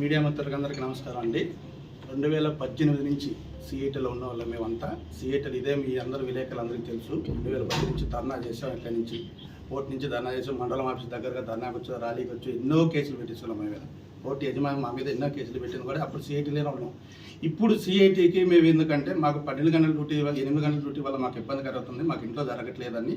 Media మిత్రులందరికీ నమస్కారం అండి. రెండు వేల పద్దెనిమిది నుంచి సిఐటీలో ఉన్న వాళ్ళం మేమంతా. సిఐటీలు ఇదే మీ అందరు విలేకరులందరికీ తెలుసు. రెండు వేల పది నుంచి ధర్నా చేసాం ఇక్కడి నుంచి. కోర్టు నుంచి ధర్నా చేసాం మండలం ఆఫీస్ దగ్గరగా ధర్నాకి వచ్చి ర్యాలీకి వచ్చి ఎన్నో కేసులు పెట్టిస్తున్నాం మేము. కోర్టు యజమాని మా మీద ఎన్నో కేసులు పెట్టింది కూడా అప్పుడు సిఐటీలోనే ఉన్నాం. ఇప్పుడు సిఐటీకి మేము ఎందుకంటే మాకు పన్నెండు గంటల డ్యూటీ వల్ల ఎనిమిది గంటల డ్యూటీ వల్ల మాకు ఇబ్బంది కలుగుతుంది మాకు ఇంట్లో జరగట్లేదని.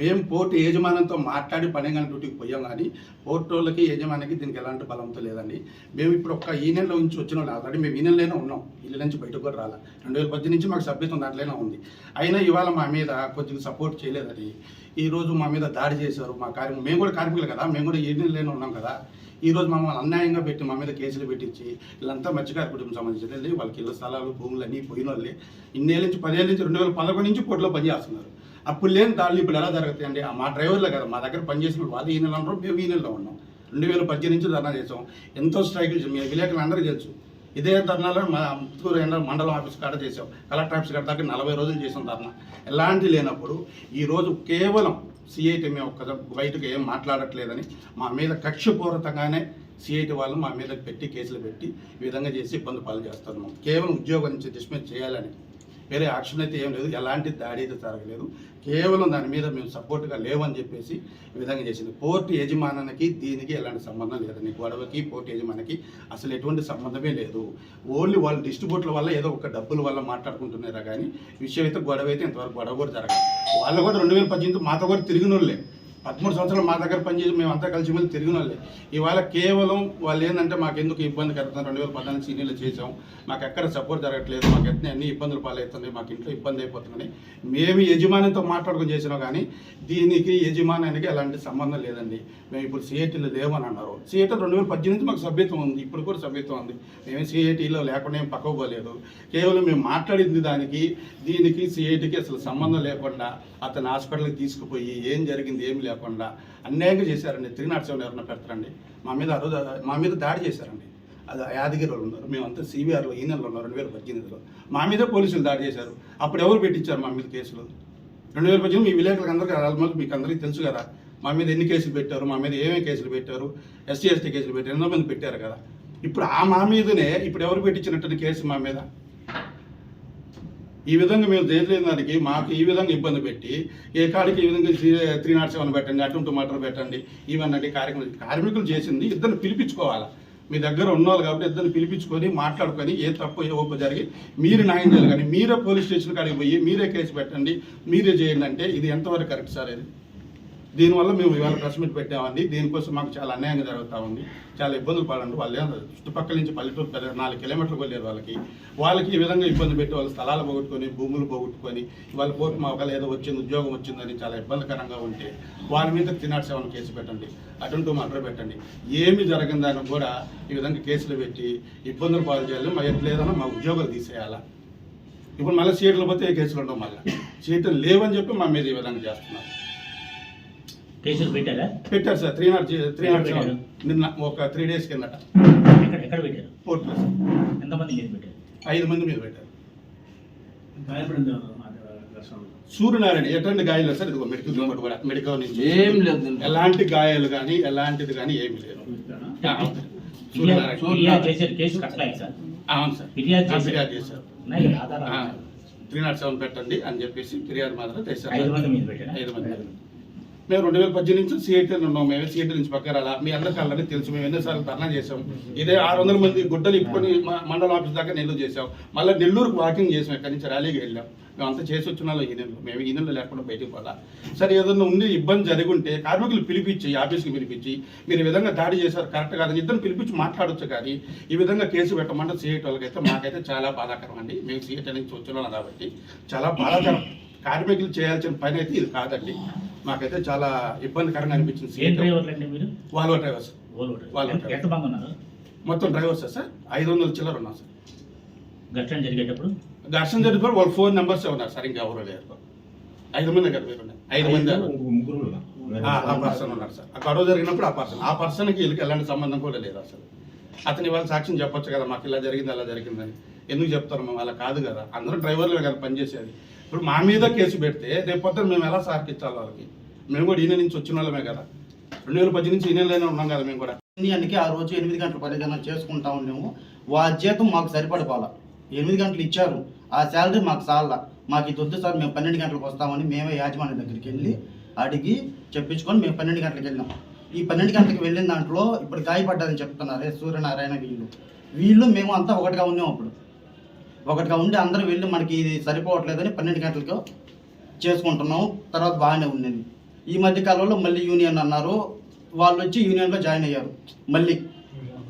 మేము పోర్టు యజమానంతో మాట్లాడి పన్నెండు గంటల డ్యూటీకి పోయాం కానీ పోర్టు వాళ్ళకి యజమానికి దీనికి ఎలాంటి బలంతో లేదండి. మేము ఇప్పుడు ఒక్క ఈ నెలలో నుంచి వచ్చిన వాళ్ళు ఆల్రెడీ మేము ఈ నెలలోనే ఉన్నాం. ఇల్లు నుంచి బయటకు కూడా రాలా. రెండు వేల పద్దెనిమిది నుంచి మాకు సభ్యత్వం దాంట్లోనే ఉంది. అయినా ఇవాళ మా మీద కొద్దిగా సపోర్ట్ చేయలేదని ఈ రోజు మా మీద దాడి చేశారు మా కార్యం మేము కూడా కార్మికులు కదా మేము కూడా ఈ నెలలోనే ఉన్నాం కదా. ఈరోజు మమ్మల్ని అన్యాయంగా పెట్టి మా మీద కేసులు పెట్టించి వీళ్ళంతా మత్స్యకార కుటుంబం సంబంధించిన వాళ్ళకి ఇళ్ళ స్థలాలు భూములు అన్నీ పోయిన వాళ్ళే. ఇన్నేళ్ళ నుంచి పదేళ్ళ నుంచి రెండు వేల పదకొండు నుంచి కోర్టులో పనిచేస్తున్నారు అప్పుడు లేని దాడులు ఇప్పుడు ఎలా జరుగుతాయండి ఆ మా డ్రైవర్లే కదా మా దగ్గర పనిచేసిన వాళ్ళు ఈ నెలలో ఉన్నారు మేము ఈ నెలలో ఉన్నాం. రెండు వేల పద్దెనిమిది నుంచి ధర్నా చేసాం ఎంతో స్ట్రైకులు చేసాం. మీ విలేకరులు అందరూ తెలుసు. ఇదే ధర్నాలో మా ముత్తూరు ఎండ మండలం ఆఫీస్ కాడ చేసాం కలెక్టర్ ఆఫీస్ కాడ దాకా నలభై రోజులు చేసాం ధర్నా. ఎలాంటి లేనప్పుడు ఈరోజు కేవలం సిఐటి మేము ఒక్క బయటకు ఏం మాట్లాడట్లేదని మా మీద కక్షపూరితంగానే సిఐటి వాళ్ళు మా మీద పెట్టి కేసులు పెట్టి ఈ విధంగా చేసి ఇబ్బంది పాలు చేస్తున్నాం కేవలం ఉద్యోగం నుంచి డిస్మిస్ చేయాలని వేరే యాక్షన్ అయితే ఏం లేదు. ఎలాంటి దాడి అయితే జరగలేదు. కేవలం దాని మీద మేము సపోర్ట్గా లేవని చెప్పేసి ఈ విధంగా చేసింది. పోర్టు యజమానానికి దీనికి ఎలాంటి సంబంధం లేదండి గొడవకి పోర్టు యజమానికి అసలు ఎటువంటి సంబంధమే లేదు. ఓన్లీ వాళ్ళు డిస్ట్రిబ్యూటర్ల వల్ల ఏదో ఒక డబ్బుల వల్ల మాట్లాడుకుంటున్నారా కానీ విషయం అయితే గొడవ అయితే ఇంతవరకు గొడవ కూడా జరగదు వాళ్ళు కూడా రెండు వేల పద్దెనిమిది మాతో కూడా తిరిగిన వాళ్ళే పదమూడు సంవత్సరాలు మా దగ్గర పనిచేసి మేము అంతా కలిసి మళ్ళీ తిరిగిన వాళ్ళే. ఇవాళ కేవలం వాళ్ళు ఏంటంటే మాకు ఎందుకు ఇబ్బంది కలుగుతుంది రెండు వేల పద్నాలుగు సీనియర్లు చేసాం మాకు ఎక్కడ సపోర్ట్ జరగట్లేదు. మాకు ఎన్ని అన్ని ఇబ్బందులు పాలవుతున్నాయి. మాకు ఇంట్లో ఇబ్బంది అయిపోతున్నాయి మేము యజమానితో మాట్లాడుకుని చేసినాం కానీ దీనికి యజమానానికి ఎలాంటి సంబంధం లేదండి. మేము ఇప్పుడు సిఐటీలో లేవని అన్నారు. సిఐటీ రెండు వేల పద్దెనిమిది మాకు సభ్యత్వం ఉంది. ఇప్పుడు కూడా సభ్యత్వం ఉంది. మేము సిఐటీలో లేకుండా ఏం పక్కకపోలేదు కేవలం మేము మాట్లాడింది దానికి దీనికి సిఐటీకి అసలు సంబంధం లేకుండా అతను హాస్పిటల్కి తీసుకుపోయి ఏం జరిగింది ఏం లేదు లేకుండా అన్యాయంగా చేశారండి. త్రీ నాట్ సెవెన్ ఎవరన్నా పెడతారండి. మా మీద ఆ రోజు మా మీద దాడి చేశారండి. అది యాదగిరి వాళ్ళు ఉన్నారు. మేమంతా సిబిఆర్లో ఈ నెలలో ఉన్నాం రెండు వేల పద్దెనిమిదిలో. మా మీద పోలీసులు దాడి చేశారు. అప్పుడు ఎవరు పెట్టించారు మా మీద కేసులు? రెండు వేల పద్దెనిమిది మీ విలేకరులకు అందరికీ ఆల్మోస్ట్ మీకు అందరికీ తెలుసు కదా. మా మీద ఎన్ని కేసులు పెట్టారు? మా మీద ఏమేమి కేసులు పెట్టారు? ఎస్సీ ఎస్టీ కేసులు పెట్టారు. ఎంతో మంది పెట్టారు కదా. ఇప్పుడు ఆ మా మీదనే ఇప్పుడు ఎవరు పెట్టించినట్టు కేసు మా మీద? ఈ విధంగా మేము చేయలేని దానికి మాకు ఈ విధంగా ఇబ్బంది పెట్టి ఏ కాడికి ఈ విధంగా త్రీ నాట్ సెవెన్ పెట్టండి అటువంటి మటర్ పెట్టండి ఇవన్నీ కార్యక్రమం కార్మికులు చేసింది ఇద్దరు పిలిపించుకోవాలి? మీ దగ్గర ఉన్నవాళ్ళు కాబట్టి ఇద్దరిని పిలిపించుకొని మాట్లాడుకొని ఏ తప్పు ఏ ఒప్పు జరిగి మీరు న్యాయం చేయాలి కానీ మీరే పోలీస్ స్టేషన్ కాడికి పోయి మీరే కేసు పెట్టండి మీరే చేయండి అంటే ఇది ఎంతవరకు కరెక్ట్ సార్ ఇది? దీనివల్ల మేము ఇవాళ ప్రెస్ మీట్ పెట్టామండి. దీనికోసం మాకు చాలా అన్యాయంగా జరుగుతూ ఉంది. చాలా ఇబ్బందులు పడండి. వాళ్ళు చుట్టుపక్కల నుంచి పల్లెటూరు పెద్ద నాలుగు కిలోమీటర్లు వెళ్ళారు వాళ్ళకి. వాళ్ళకి ఈ విధంగా ఇబ్బంది పెట్టి వాళ్ళు స్థలాలు పోగొట్టుకొని భూములు పోగొట్టుకొని వాళ్ళ కోర్టు మా ఏదో వచ్చింది ఉద్యోగం వచ్చిందని చాలా ఇబ్బందికరంగా ఉంటే వారి మీద తినాడు సెవెన్ కేసు పెట్టండి. అటుంటూ మర్డర్ పెట్టండి. ఏమి జరిగిందని కూడా ఈ విధంగా కేసులు పెట్టి ఇబ్బందులు పాలు చేయాలి. మా ఎట్లేదన్నా మా ఉద్యోగాలు తీసేయాలా? ఇప్పుడు మళ్ళీ సీట్లు పోతే ఏ కేసులు ఉండవు మళ్ళీ. సీట్లు లేవని చెప్పి మా మీద ఈ విధంగా చేస్తున్నారు. కేసులు పెట్టారా పెట్టారు sir three nought three nought seven నిన్న ఒక త్రీ డేస్ కిందట. ఎక్కడ ఎక్కడ పెట్టారు? కోర్టు ఎంతమంది కేసు పెట్టారు? ఐదు మంది మీద పెట్టారు. గాయపడింది సూర్యనారాయణ ఎటువంటి గాయాలు లేదు సార్? ఇదిగో మెడికల్ రిపోర్ట్ కూడా మెడికల్ నుంచి ఏం లేదు. ఎలాంటి గాయాలు కానీ ఎలాంటిది కానీ ఏమి లేదు. అవును సార్. ఫిర్యాదు చేశారు sir. Sir. Three nought seven పెట్టండి అని చెప్పేసి ఫిర్యాదు మాత్రం చేశారు. ఐదు మంది మీద పెట్టారా ఐదు మంది మేము రెండు వేల పద్దెనిమిది నుంచి సిఐటీలో ఉన్నాం. మేము సిఐటీ నుంచి పక్కన రాలా. మీ అందరికీ ఆల్రెడీ తెలుసు. మేము ఎన్నోసార్లు ధర్నా చేసాం ఇదే ఆరు వందల మంది గుడ్డలు ఇప్పుకొని మండల ఆఫీస్ దాకా నెల్లూరు చేసాం మళ్ళీ నెల్లూరుకు వాకింగ్ చేసాం. ఇక్కడి నుంచి ర్యాలీకి వెళ్ళాం. మేము అంతా చేసి వచ్చిన వాళ్ళం ఈ నెలలో. మేము ఈ నెలలో లేకుండా బయటకు పోలా. సరే ఏదైనా ఉండి ఇబ్బంది జరిగి ఉంటే కార్మికులు పిలిపించి ఆఫీస్కి పిలిపించి మీరు ఈ విధంగా దాడి చేశారు కరెక్ట్ కాదని ఇద్దరు పిలిపించి మాట్లాడొచ్చు కానీ ఈ విధంగా కేసు పెట్టమంటే సిఐటి వాళ్ళకైతే మాకైతే చాలా బాధాకరం అండి. మేము సిఐటి నుంచి వచ్చిన కాబట్టి చాలా బాధాకరం. కార్మికులు చేయాల్సిన పని అయితే ఇది కాదండి. మాకైతే చాలా ఇబ్బందికరంగా అనిపించింది ఏం మీరు? Volvo drivers. ఓలో ఎంతమంది ఉన్నారు మొత్తం డ్రైవర్స్ సార్ ఐదు వందల చిల్లర ఉన్నాం సార్. ఘటన జరిగేటప్పుడు? ఘర్షణ జరిగిపోయి వాళ్ళ ఫోన్ నెంబర్స్ ఉన్నారు సార్ ఇంకా ఎవరు లేరు. ఐదు మంది కదా మీరు. ఐదు మంది ఆ, ఆ పర్సన్ ఉన్నారు సార్. ఆ గొడవ జరిగినప్పుడు ఆ పర్సన్ ఆ పర్సన్కి వీళ్ళకి ఎలాంటి సంబంధం కూడా లేదు అసలు అతని వాళ్ళ సాక్ష్యం చెప్పొచ్చు కదా మాకు ఇలా జరిగింది అలా జరిగిందని. ఎందుకు చెప్తారు మేము? అలా కాదు కదా. అందరూ డ్రైవర్లు కదా పనిచేసేది. ఇప్పుడు మా మీద కేసు పెడితే రేపు పొద్దున మేము ఎలా సార్కిచ్చాలి వాళ్ళకి? మేము కూడా ఈయన నుంచి వచ్చిన వాళ్ళమే కదా. రెండు వేల పద్దెనిమిది నుంచి ఈయనలోనే ఉన్నాం కదా మేము కూడా. అందుకే ఆ రోజు ఎనిమిది గంటల పరిగణన చేసుకుంటా ఉన్నాము. వాళ్ళ జీతం మాకు సరిపడిపోవాలా ఎనిమిది గంటలు ఇచ్చారు. ఆ శాలరీ మాకు చాలా మాకు ఇది వద్దు సార్ మేము పన్నెండు గంటలకు వస్తామని మేమే యాజమాన్య దగ్గరికి వెళ్ళి అడిగి చెప్పించుకొని మేము పన్నెండు గంటలకు వెళ్ళాం ఈ పన్నెండు గంటలకు వెళ్ళిన దాంట్లో ఇప్పుడు గాయపడ్డారని చెప్తున్నారే సూర్యనారాయణ వీళ్ళు. వీళ్ళు మేము అంతా ఒకటిగా ఉన్నాం అప్పుడు. ఒకటిగా ఉండి అందరూ వెళ్ళి మనకి ఇది సరిపోవట్లేదని పన్నెండు గంటలకు చేసుకుంటున్నాం తర్వాత బాగానే ఉండింది ఈ మధ్య కాలంలో మళ్ళీ యూనియన్ అన్నారు. వాళ్ళు వచ్చి యూనియన్లో జాయిన్ అయ్యారు. మళ్ళీ.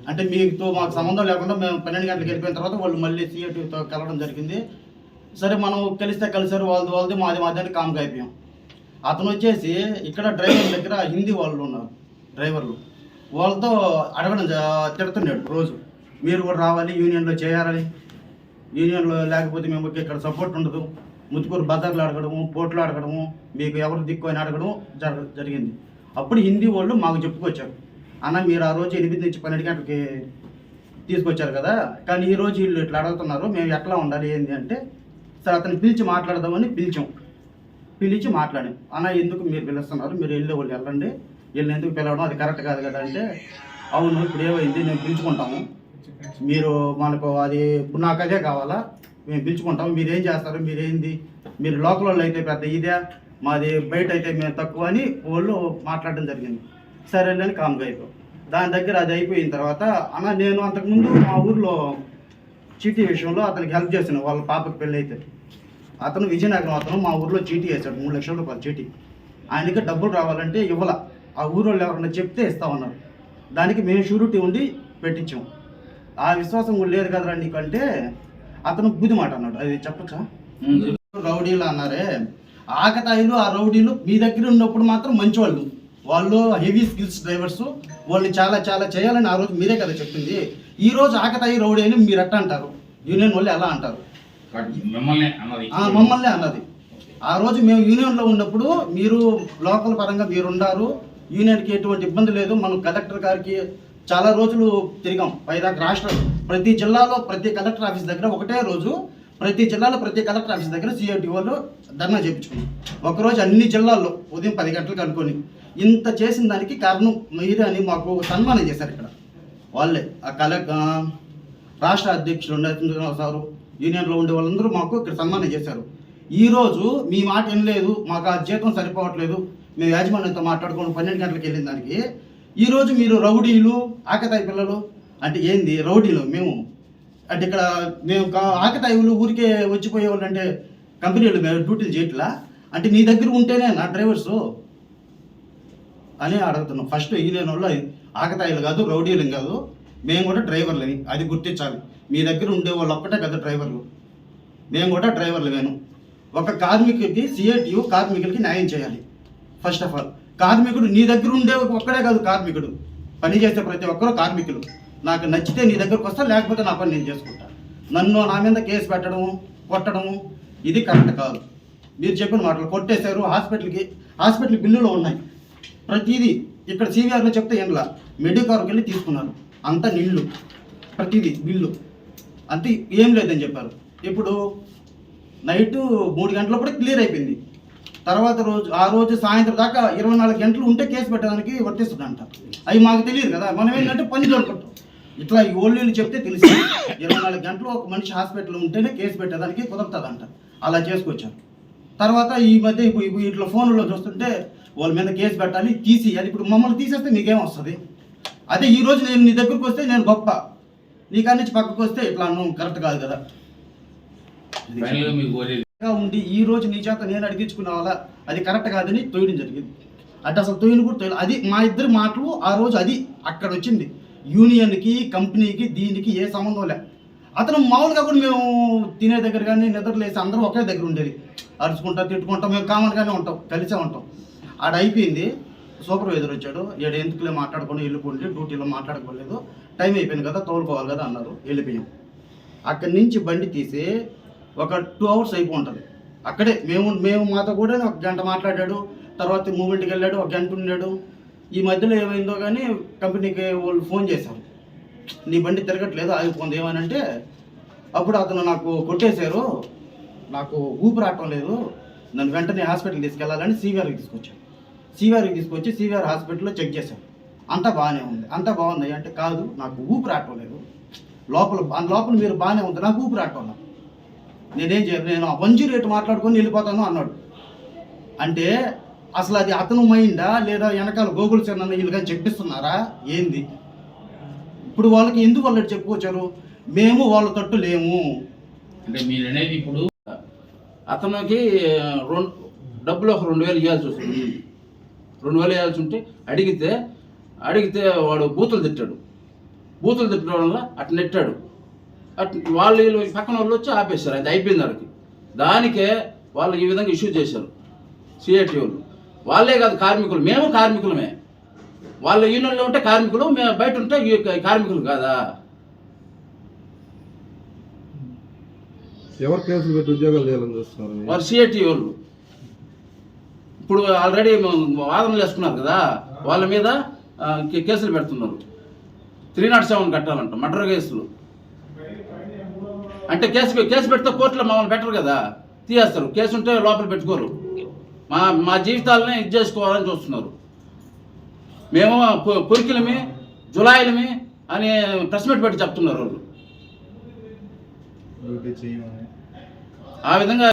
అంటే మీతో మాకు సంబంధం లేకుండా మేము పన్నెండు గంటలకు వెళ్ళిపోయిన తర్వాత వాళ్ళు మళ్ళీ సిఐటితో కలవడం జరిగింది. సరే మనం కలిస్తే కలిసారు వాళ్ళది వాళ్ళది మాది మాది అని కామ్గా అయిపోయాం. అతను వచ్చేసి ఇక్కడ డ్రైవర్ దగ్గర హిందీ వాళ్ళు ఉన్నారు డ్రైవర్లు. వాళ్ళతో అడగడం తిడుతున్నాడు రోజు. మీరు కూడా రావాలి యూనియన్లో చేయాలని యూనియన్లో లేకపోతే మేము ఇక్కడ సపోర్ట్ ఉండదు. ముత్తుకూరు బజార్లు అడగడము పోట్లు అడగడము మీకు ఎవరు దిక్కు అని అడగడం జర జరిగింది. అప్పుడు హిందీ వాళ్ళు మాకు చెప్పుకొచ్చారు. అన్న మీరు ఆ రోజు ఎనిమిది నుంచి పన్నెండు గంటలకి తీసుకొచ్చారు కదా? కానీ ఈ రోజు వీళ్ళు ఇట్లా అడుగుతున్నారు మేము ఎట్లా ఉండాలి ఏంటి అంటే సరే అతను పిలిచి మాట్లాడదామని పిలిచాం. పిలిచి మాట్లాడాం. అన్న ఎందుకు మీరు పిలుస్తున్నారు? మీరు వెళ్ళే వాళ్ళు వెళ్ళండి. వీళ్ళని ఎందుకు పిలవడం? అది కరెక్ట్ కాదు కదా అంటే అవును ఇప్పుడు ఏమైంది? నేను పిలుచుకుంటాము. మీరు మనకు అది ఇప్పుడు నాకు అదే కావాలా? మేము పిలుచుకుంటాం. మీరు ఏం చేస్తారు? మీరేంది? మీరు లోకల్ అయితే పెద్ద ఇదే. మాది బయట అయితే మేము తక్కువ అని వాళ్ళు మాట్లాడడం జరిగింది. సరేలేని కామ్గా అయిపోయాం దాని దగ్గర అది అయిపోయిన తర్వాత అన్న నేను అంతకుముందు మా ఊర్లో చీటీ విషయంలో అతనికి హెల్ప్ చేసిన వాళ్ళ పాపకి పెళ్ళి అయితే. అతను విజయనగరం అతను మా ఊర్లో చీటీ వేశాడు. మూడు లక్షల రూపాయలు చీటీ. ఆయనకి డబ్బులు రావాలంటే ఇవ్వాల. ఆ ఊరోళ్ళు ఎవరన్నా చెప్తే ఇస్తామన్నారు దానికి మేము షూరిటీ ఉండి పెట్టించాము ఆ విశ్వాసం కూడా లేదు కదరా నీకంటే. అతను బుద్ధి మాట అన్నాడు. అది చెప్పచ్చా? రౌడీలు అన్నారే. ఆకతాయిలు ఆ రౌడీలు మీ దగ్గర ఉన్నప్పుడు మాత్రం మంచివాళ్ళు. వాళ్ళు హెవీ స్కిల్స్ డ్రైవర్స్. వాళ్ళు చాలా చాలా చేయాలని ఆ రోజు మీరే కదా చెప్పింది. ఈ రోజు ఆకతాయి రౌడీ అని మీరు ఎట్ట అంటారు? యూనియన్ వాళ్ళు ఎలా అంటారు? మిమ్మల్ని అన్నది. ఆ, మమ్మల్ని అన్నది. ఆ రోజు మేము యూనియన్లో ఉన్నప్పుడు మీరు లోకల్ పరంగా మీరు ఉన్నారు యూనియన్కి ఎటువంటి ఇబ్బంది లేదు. మనం కలెక్టర్ గారికి చాలా రోజులు తిరిగాం. పైదాకా రాష్ట్ర. ప్రతి జిల్లాలో ప్రతి కలెక్టర్ ఆఫీస్ దగ్గర ఒకటే రోజు ప్రతి జిల్లాలో ప్రతి కలెక్టర్ ఆఫీస్ దగ్గర సిఐటి వాళ్ళు ధర్నా చేయించుకున్నాం ఒకరోజు అన్ని జిల్లాల్లో ఉదయం పది గంటలకు అనుకొని ఇంత చేసిన దానికి కారణం మీరే అని మాకు సన్మానం చేశారు ఇక్కడ. వాళ్ళే. ఆ కలెక్ రాష్ట్ర అధ్యక్షులు నరసింహరావు సారు యూనియన్లో ఉండే వాళ్ళందరూ మాకు ఇక్కడ సన్మానం చేశారు. ఈరోజు మీ మాట వినలేదు మాకు ఆ జీతం సరిపోవట్లేదు మేము యాజమాన్యంతో మాట్లాడుకుని పన్నెండు గంటలకు వెళ్ళిన దానికి ఈ రోజు మీరు రౌడీలు ఆకతాయి పిల్లలు అంటే ఏంది రౌడీలు మేము? అంటే ఇక్కడ మేము కా- ఆకతాయిలు ఊరికే వచ్చిపోయేవాళ్ళు అంటే కంపెనీలు మేము డ్యూటీలు చేయట్లా? అంటే నీ దగ్గర ఉంటేనే నా డ్రైవర్స్? అని అడుగుతున్నాం. ఫస్ట్ ఈ లేని వాళ్ళు ఆకతాయిలు కాదు రౌడీలు కాదు మేము కూడా డ్రైవర్లని అది గుర్తించాలి. మీ దగ్గర ఉండే వాళ్ళు ఒక్కటే కదా డ్రైవర్లు? మేము కూడా డ్రైవర్లు వేను ఒక కార్మికుడికి సిఐటియు కార్మికులకి న్యాయం చేయాలి. ఫస్ట్ ఆఫ్ ఆల్ కార్మికుడు నీ దగ్గర ఉండే ఒక్కడే కాదు కార్మికుడు. పని చేసే ప్రతి ఒక్కరు కార్మికులు. నాకు నచ్చితే నీ దగ్గరకు వస్తా లేకపోతే నా పని నేను చేసుకుంటా. నన్ను నా మీద కేసు పెట్టడము కొట్టడము ఇది కరెక్ట్ కాదు. మీరు చెప్పిన మాటలు కొట్టేశారు హాస్పిటల్కి హాస్పిటల్ బిల్లులో ఉన్నాయి. ప్రతిదీ ఇక్కడ సీవీఆర్లో చెప్తే ఏంలా మెడికార్కి వెళ్ళి తీసుకున్నారు. అంతా నీళ్ళు ప్రతిదీ బిల్లు. అంతే ఏం లేదని చెప్పారు. ఇప్పుడు నైట్ మూడు గంటలప్పుడు క్లియర్ అయిపోయింది. తర్వాత రోజు ఆ రోజు సాయంత్రం దాకా ఇరవై నాలుగు గంటలు ఉంటే కేసు పెట్టడానికి వర్తిస్తుందంట. అవి మాకు తెలియదు కదా. మనం ఏంటంటే పని దొరకటం ఇట్లా ఈ ఓళ్ళీలు చెప్తే తెలిసి ఇరవై నాలుగు గంటలు ఒక మనిషి హాస్పిటల్ ఉంటేనే కేసు పెట్టేదానికి కుదరతుందంట. అలా చేసుకొచ్చారు. తర్వాత ఈ మధ్య ఇట్లా ఫోన్లో చూస్తుంటే వాళ్ళ మీద కేసు పెట్టాలి తీసి అది ఇప్పుడు మమ్మల్ని తీసేస్తే మీకేం వస్తుంది? అదే ఈ రోజు నేను నీ దగ్గరకు వస్తే నేను గొప్ప. నీ కాడి నుంచి పక్కకు వస్తే ఇట్లా అన్నం కరెక్ట్ కాదు కదా. ఫైనల్ ఉండి ఈ రోజు నీ చేత నేను అడిగించుకున్నావాలా అది కరెక్ట్ కాదని తోయడం జరిగింది. అంటే అసలు తోయను కూడా తోయలు అది మా ఇద్దరి మాటలు ఆ రోజు అది అక్కడ వచ్చింది. యూనియన్కి కంపెనీకి దీనికి ఏ సంబంధం లే. అతను మామూలుగా కూడా మేము తినే దగ్గర కానీ నిద్రలేసి అందరూ ఒకే దగ్గర ఉండేది. అరుచుకుంటా తిట్టుకుంటాం మేము కామన్గానే ఉంటాం కలిసే ఉంటాం. ఆడ అయిపోయింది. సూపర్వైజర్ వచ్చాడు. ఏడు ఎందుకులే మాట్లాడుకొని వెళ్ళిపోండి డ్యూటీలో మాట్లాడుకోలేదు. టైం అయిపోయింది కదా తోలుకోవాలి కదా అన్నారు. వెళ్ళిపోయాం. అక్కడి నుంచి బండి తీసి ఒక టూ అవర్స్ అయిపో ఉంటుంది అక్కడే మేము మేము మాతో కూడా ఒక గంట మాట్లాడాడు తర్వాత మూమెంట్కి వెళ్ళాడు ఒక గంట ఉన్నాడు ఈ మధ్యలో ఏమైందో కానీ కంపెనీకి వాళ్ళు ఫోన్ చేశారు. నీ బండి తిరగట్లేదు ఆగిపోయింది. ఏమనంటే అప్పుడు అతను నాకు కొట్టేశారు. నాకు ఊపిరి లేదు. నన్ను వెంటనే హాస్పిటల్కి తీసుకెళ్ళాలని సివిఆర్కి తీసుకొచ్చాను సీవిఆర్కి తీసుకొచ్చి సివిఆర్ హాస్పిటల్లో చెక్ చేశాను అంతా బాగానే ఉంది. అంతా బాగుంది అంటే కాదు నాకు ఊపిరి ఆటం లేదు. లోపల లోపల మీరు బాగానే ఉంది నాకు ఊపిరి ఆటం నేనేం చేయాలి నేను మంచి రేటు మాట్లాడుకొని వెళ్ళిపోతాను అన్నాడు. అంటే అసలు అది అతను మైండా లేదా వెనకాల గోగులు చెన్న వీళ్ళు కానీ చెప్పిస్తున్నారా? ఏంది? ఇప్పుడు వాళ్ళకి ఎందుకు వాళ్ళు చెప్పుకొచ్చారు? మేము వాళ్ళ తట్టు లేము. అంటే మీరు అనేది ఇప్పుడు అతనికి రెండు డబ్బులు ఒక రెండు వేలు ఇవ్వాల్సి వస్తుంది. రెండు వేలు ఇవ్వాల్సి ఉంటే అడిగితే అడిగితే వాడు బూతులు తిట్టాడు. బూతులు తిట్టడం వల్ల అట్లా నెట్టాడు. అటు వాళ్ళు వీళ్ళు పక్కన వాళ్ళు వచ్చి ఆపేశారు అది అయిపోయింది వాళ్ళకి. దానికే వాళ్ళు ఈ విధంగా ఇష్యూ చేశారు సిఐటి వాళ్ళు. వాళ్ళే కాదు కార్మికులు మేము కార్మికులమే. వాళ్ళ యూనియన్లో ఉంటే కార్మికులు మేము బయట ఉంటే కార్మికులు కాదా? ఎవరు కేసులు పెట్టి ఉద్యోగాలు చేయాలని చూస్తున్నారు? వారు సిఐటి వాళ్ళు. ఇప్పుడు ఆల్రెడీ వాదనలు చేసుకున్నారు కదా వాళ్ళ మీద కేసులు పెడుతున్నారు. త్రీ నాట్ సెవెన్ కట్టాలంట మర్డర్ కేసులు. అంటే కేసు కేసు పెడితే కోర్టులో మమ్మల్ని పెట్టరు కదా. తీయేస్తారు కేసు ఉంటే లోపల పెట్టుకోరు. మా మా జీవితాలని ఇది చేసుకోవాలని చూస్తున్నారు. మేము పొరికిలమి జులాయిలమి అని ప్రెస్ మీట్ పెట్టి చెప్తున్నారు వాళ్ళు. ఆ విధంగా